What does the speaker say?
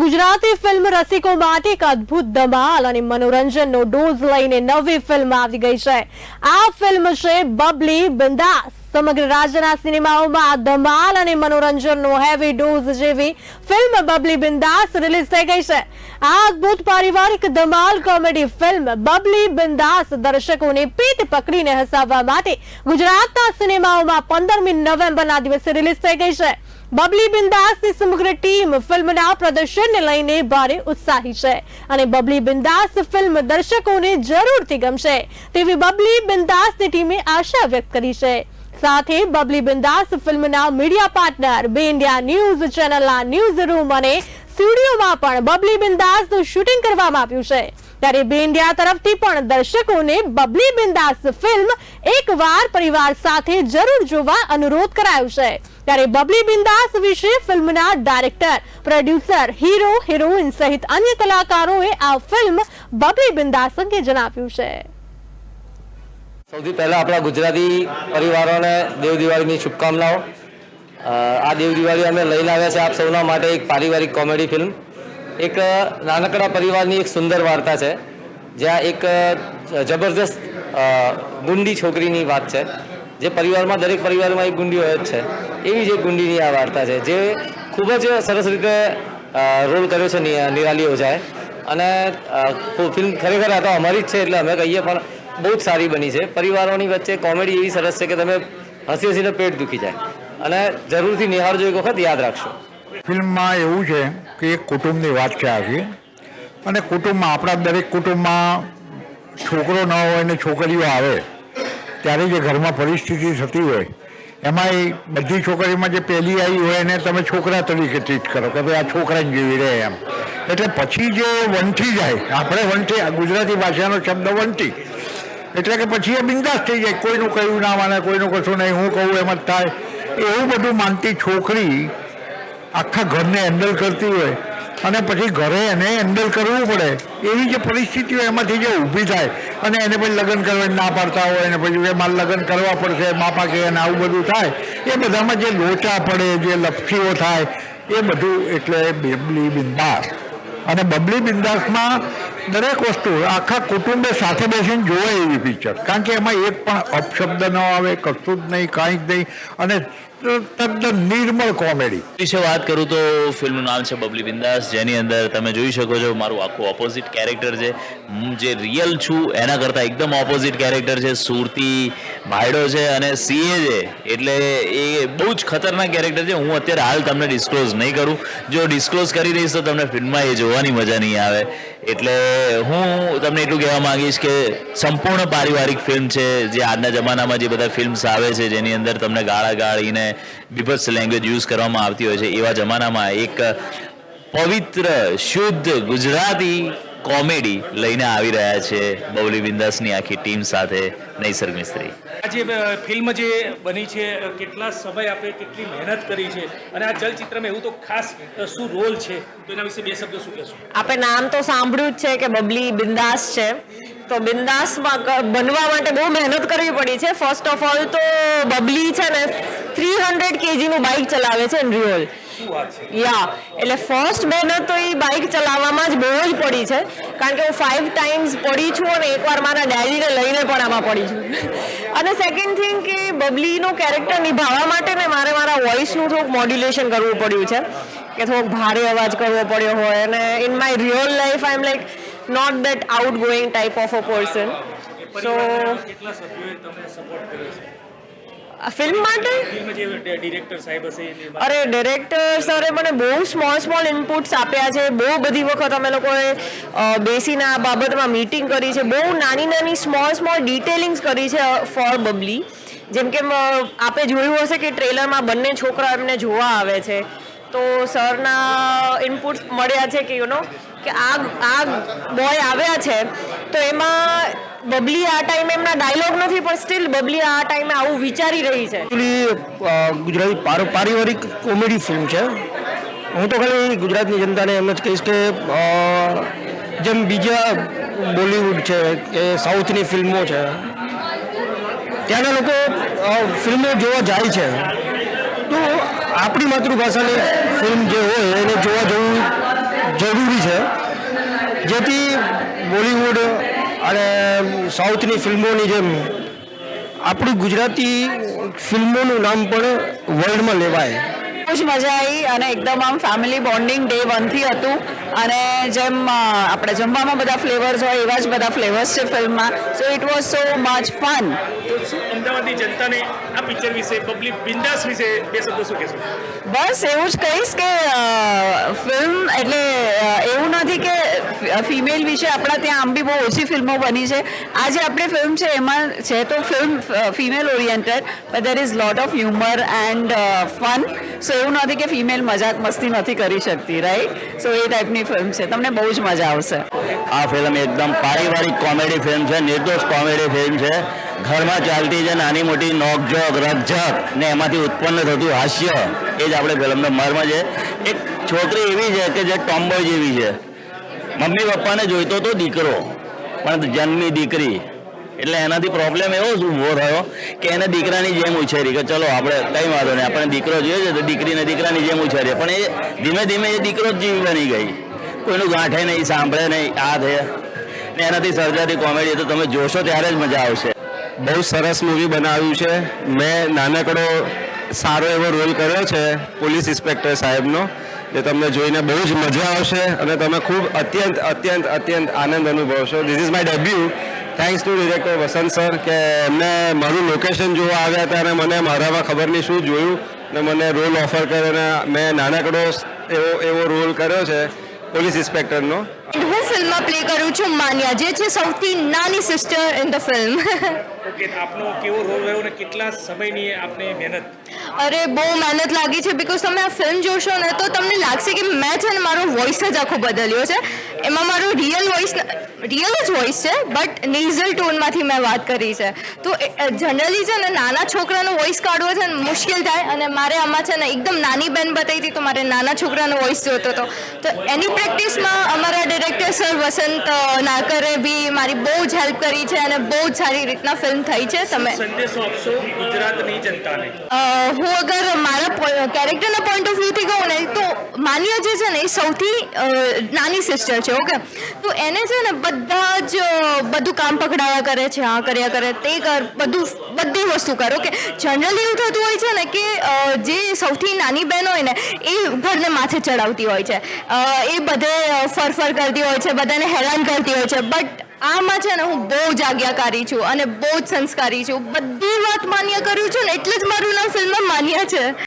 Gujarati film રસિકો માટે એક અદ્ભુત ધમાલ અને મનોરંજનનો ડોઝ લઈને નવી ફિલ્મ આવી ગઈ છે. આ ફિલ્મ છે બબલી બિંદાસ સમગ્ર રાજ્યના સિનેમાઓમાં ધમાલ અને મનોરંજનનો હેવી ડોઝ જેવી ફિલ્મ બબલી બિંદાસ રિલીઝ થઈ ગઈ છે. આ અદ્ભુત પારિવારિક ધમાલ કોમેડી ફિલ્મ બબલી બિંદાસ દર્શકોને પીઠ પકડીને હસાવવા માટે ગુજરાતના સિનેમાઓમાં પંદરમી નવેમ્બરના દિવસે રિલીઝ થઈ ગઈ છે. બબલી બિંદાસની સમગ્ર ટીમ ફિલ્મના પ્રદર્શનને લઈને ભારે ઉત્સાહી છે અને બબલી બિંદાસ ફિલ્મ દર્શકોને જરૂરથી ગમશે તેવી બબલી બિંદાસની ટીમે આશા વ્યક્ત કરી છે. સાથે બબલી બિંદાસ ફિલ્મના મીડિયા પાર્ટનર બે ઇન્ડિયા ન્યૂઝ ચેનલના ન્યૂઝ રૂમ અને સ્ટુડિયોમાં પણ બબલી બિંદાસનું શૂટિંગ કરવામાં આવ્યું છે. ત્યારે બે ઇન્ડિયા તરફથી પણ દર્શકોને બબલી બિંદાસ ફિલ્મ એકવાર પરિવાર સાથે જરૂર જોવા અનુરોધ કરાયો છે. ત્યારે બબલી બિંદાસ વિશે ફિલ્મના ડાયરેક્ટર, પ્રોડ્યુસર, હીરો, હિરોઈન સહિત અન્ય કલાકારોએ આ ફિલ્મ બબલી બિંદાસ અંગે જણાવ્યું છે. સૌથી પહેલાં આપણા ગુજરાતી પરિવારોને દેવ દિવાળીની શુભકામનાઓ આ દેવ દિવાળી અમે લઈને આવ્યા છે આપ સૌના માટે એક પારિવારિક કોમેડી ફિલ્મ. એક નાનકડા પરિવારની એક સુંદર વાર્તા છે, જ્યાં એક જબરદસ્ત ગુંડી છોકરીની વાત છે. જે પરિવારમાં દરેક પરિવારમાં એક ગુંડી હોય જ છે. એવી જ એક ગુંડીની આ વાર્તા છે, જે ખૂબ જ સરસ રીતે રોલ કર્યો છે નિરાલી ઓઝાએ અને ફિલ્મ ખરેખર આ તો અમારી જ છે, એટલે અમે કહીએ પણ બહુ જ સારી બની છે. પરિવારોની વચ્ચે કોમેડી એવી સરસ છે કે તમે હસી હસીને પેટ દુખી જાય. અને જરૂરથી નિહાળજો એક વખત, યાદ રાખશો. ફિલ્મમાં એવું છે કે એક કુટુંબની વાત છે આખી. અને કુટુંબમાં, આપણા દરેક કુટુંબમાં છોકરો ન હોય ને છોકરીઓ આવે. ત્યારે જે ઘરમાં પરિસ્થિતિ થતી હોય એમાં એ બધી છોકરીમાં જે પહેલી આવી હોય એને તમે છોકરા તરીકે ટ્રીટ કરો કે ભાઈ આ છોકરાને જેવી રહે એમ. એટલે પછી જે વંટી જાય, આપણે વંટી ગુજરાતી ભાષાનો શબ્દ વંટી. એટલે કે પછી એ બિંદાસ થઈ જાય, કોઈનું કહ્યું ના માને કોઈનું કશું નહીં, હું કહું એમ જ થાય. એવું બધું માનતી છોકરી આખા ઘરને હેન્ડલ કરતી હોય અને પછી ઘરે એને હેન્ડલ કરવું પડે. એવી જે પરિસ્થિતિઓ એમાંથી જે ઊભી થાય અને એને પછી લગ્ન કરવાની ના પાડતા હોય, અને પછી મારે લગ્ન કરવા પડશે, માપા કે અને આવું બધું થાય, એ બધામાં જે લોચા પડે, જે લપસીઓ થાય, એ બધું એટલે બબલી બિંદાસ. અને બબલી બિંદાસમાં દરેક વસ્તુ આખા કુટુંબે સાથે બેસીને જોવે એવી પિક્ચર કારણ કે એમાં એક પણ અપશબ્દ ન આવે, કશું જ નહીં, કાંઈ જ નહીં, અને તદ્દન નિર્મળ કોમેડી વિશે વાત કરું તો ફિલ્મનું નામ છે બબલી બિંદાસ, જેની અંદર તમે જોઈ શકો છો મારું આખું ઓપોઝિટ કેરેક્ટર છે. હું જે રિયલ છું, એના કરતાં એકદમ ઓપોઝિટ કેરેક્ટર છે. સુરતી ભાઈડો છે અને સીએ છે. એટલે એ બહુ જ ખતરનાક કેરેક્ટર છે. હું અત્યારે હાલ તમને ડિસ્ક્લોઝ નહીં કરું. જો ડિસ્ક્લોઝ કરી દઈશ તો તમને ફિલ્મમાં એ જોવાની મજા નહીં આવે. એટલે હું તમને એટલું કહેવા માંગીશ કે સંપૂર્ણ પારિવારિક ફિલ્મ છે, જે આજના જમાનામાં જે બધા ફિલ્મ્સ આવે છે, જેની અંદર તમને ગાળા ગાળીને બીભત્સ લેંગ્વેજ યુઝ કરવામાં આવતી હોય છે, એવા જમાનામાં એક પવિત્ર, શુદ્ધ ગુજરાતી કોમેડી લઈને આવી રહ્યા છે બબલી બિંદાસની આખી ટીમ સાથે નૈસર્ગ મિસ્ત્રી. આજે ફિલ્મ જે બની છે કેટલા સમય આપણે કેટલી મહેનત કરી છે અને આ ચલચિત્રમાં એવું તો ખાસ શું રોલ છે? તો એના વિશે બે શબ્દો શું કહેશો? આપણે નામ તો સાંભળ્યું જ છે કે બબલી બિંદાસ છે. તો બિંદાસમાં બનવા માટે બહુ મહેનત કરવી પડી છે. ફર્સ્ટ ઓફ ઓલ તો બબલી છે ને થ્રી હંડ્રેડ કેજીનું બાઇક ચલાવે છે ઇન રિયોલ યા એટલે ફર્સ્ટ મહેનત તો એ બાઇક ચલાવવામાં જ બહુ જ પડી છે. કારણ કે હું ફાઇવ ટાઈમ્સ પડી છું અને એકવાર મારા ડેડીને લઈને પણ આમાં પડી છું. અને સેકન્ડ થિંગ કે બબલીનું કેરેક્ટર નિભાવવા માટે ને મારે મારા વોઇસનું થોડુંક મોડ્યુલેશન કરવું પડ્યું છે. કે થોડોક ભારે અવાજ કરવો પડ્યો હોય અને in my real life I am like not that out going type of a person so film માટે? અરે ડિરેક્ટર સરે મને બહુ સ્મોલ સ્મોલ ઇનપુટ્સ આપ્યા છે. બહુ બધી વખત અમે લોકોએ બેસીને આ બાબતમાં મીટિંગ કરી છે. બહુ નાની નાની સ્મોલ સ્મોલ ડિટેલિંગ્સ કરી છે ફોર બબલી જેમ કે આપે જોયું હશે કે ટ્રેલરમાં બંને છોકરા એમને જોવા આવે છે. તો સરના ઇનપુટ્સ મળ્યા છે કે યુ નો કે આ આ બોય આવ્યા છે. તો એમાં બબલી આ ટાઈમે એમના ડાયલોગ નથી, પણ સ્ટીલ બબલી આ ટાઈમે આવું વિચારી રહી છે. એકચ્યુઅલી ગુજરાતી પારિવારિક કોમેડી ફિલ્મ છે. હું તો ખાલી ગુજરાતની જનતાને એમ જ કહીશ કે જેમ બીજા બોલિવૂડ છે, કે સાઉથની ફિલ્મો છે, ત્યાંના લોકો ફિલ્મો જોવા જાય છે. તો આપણી માતૃભાષાની ફિલ્મ જે હોય, એને જોવા જવું જરૂરી છે. જેથી બોલિવૂડ સાઉથની ફિલ્મોની જેમ આપણી ગુજરાતી ફિલ્મોનું નામ પણ વર્લ્ડમાં લેવાય. બહુ જ મજા આવી અને એકદમ આમ ફેમિલી બોન્ડિંગ ડે વનથી હતું. અને જેમ આપણે જમવામાં બધા ફ્લેવર્સ હોય એવા જ બધા ફ્લેવર્સ છે ફિલ્મમાં. So it was so much fun તો અમદાવાદની જનતાને આ પિક્ચર વિશે પબ્લિક બિંદાસ વિશે બે શબ્દો શું કહેશો? બસ એવું જ કહીશ કે ફિલ્મ એટલે અ, એવું નથી કે ફિમેલ વિશે આપણા ત્યાં આમ બી બહુ ઓછી ફિલ્મો બની છે. આ જે આપણી ફિલ્મ છે, એમાં છે તો film female oriented but there is lot of humour and fun so એવું નથી કે ફિમેલ મજાક મસ્તી નથી કરી શકતી રાઈટ સો એ ટાઈપની ફિલ્મ છે. તમને બહુ જ મજા આવશે. આ ફિલ્મ એકદમ પારિવારિક કોમેડી ફિલ્મ છે, નિર્દોષ કોમેડી ફિલ્મ છે. ઘરમાં ચાલતી જે નાની મોટી નોકઝોક રકઝક ને એમાંથી ઉત્પન્ન થતું હાસ્ય, એ જ આપણે ફિલ્મનો મર્મ છે. એક છોકરી એવી છે કે જે ટોમ્બોય જેવી છે. મમ્મી પપ્પાને જોઈતો હતો દીકરો, પણ જન્મી દીકરી. એટલે એનાથી પ્રોબ્લેમ એવો જ ઊભો થયો કે એને દીકરાની જેમ ઉછેરી કે ચલો આપણે કંઈ વાંધો નહીં આપણે દીકરો જોઈએ છે તો દીકરીને દીકરાની જેમ ઉછેરીએ. પણ એ ધીમે ધીમે એ દીકરો જ જીવ બની ગઈ. કોઈનું ગાંઠે નહીં, સાંભળે નહીં, આ થયે ને એનાથી સર્જાતી કોમેડી તો તમે જોશો ત્યારે જ મજા આવશે. બહુ સરસ મૂવી બનાવ્યું છે. મેં નાનકડો સારો એવો રોલ કર્યો છે, પોલીસ ઇન્સ્પેક્ટર સાહેબનો. જે તમને જોઈને બહુ જ મજા આવશે અને તમે ખૂબ અત્યંત અત્યંત અત્યંત આનંદ અનુભવશો. This is my debut thanks to director Vasant sir કે એમને મારું લોકેશન જોવા આવ્યા હતા અને મને મારામાં ખબર નહીં શું જોયું અને મને રોલ ઓફર કર્યો અને મેં નાનકડો એવો એવો રોલ કર્યો છે પોલીસ ઇન્સ્પેક્ટરનો હું ફિલ્મમાં પ્લે કરું છું, માન્યા, જે છે સૌથી નાની સિસ્ટર ઇન ધ ફિલ્મ અરે, બહુ મહેનત લાગી છે બિકોઝ તમે આ ફિલ્મ જોશો ને તો તમને લાગશે કે મેં છે ને મારો વોઇસ જ આખો બદલ્યો છે. એમાં મારો રિયલ વોઇસ રિયલ જ વોઇસ છે બટ નેઝલ ટોનમાંથી મેં વાત કરી છે. તો જનરલી છે ને નાના છોકરાનો વોઇસ કાઢવો છે ને મુશ્કેલ થાય અને મારે આમાં છે ને એકદમ નાની બેન બતાવી હતી તો મારે નાના છોકરાનો વોઇસ જોતો હતો. તો એની પ્રેક્ટિસમાં અમારા ડિરેક્ટર સર વસંત નાકરે બી મારી બહુ જ હેલ્પ કરી છે અને બહુ જ સારી રીતના ફિલ્મ થઈ છે તમે? સંદેશો આપશો ગુજરાતની જનતાને. હું અગર મારા કેરેક્ટરના પોઈન્ટ ઓફ વ્યૂથી કહું ને તો માન્યા જે છે ને એ સૌથી નાની સિસ્ટર છે ઓકે તો એને છે ને બધા જ બધું કામ પકડાયા કરે છે આ કર્યા કરે તે કર બધું બધી વસ્તુ કર ઓકે જનરલી એવું થતું હોય છે ને કે જે સૌથી નાની બહેન હોય ને એ ઘરને માથે ચડાવતી હોય છે. એ બધે ફરફર કરતી હોય છે બધાને હેરાન કરતી હોય છે બટ આમાં છે ને હું બહુ જ આજ્ઞાકારી છું અને બહુ જ સંસ્કારી છું. બધી વાત માન્ય કર્યું છું ને એટલે જ મારું નામ ફિલ્મમાં માન્ય છે.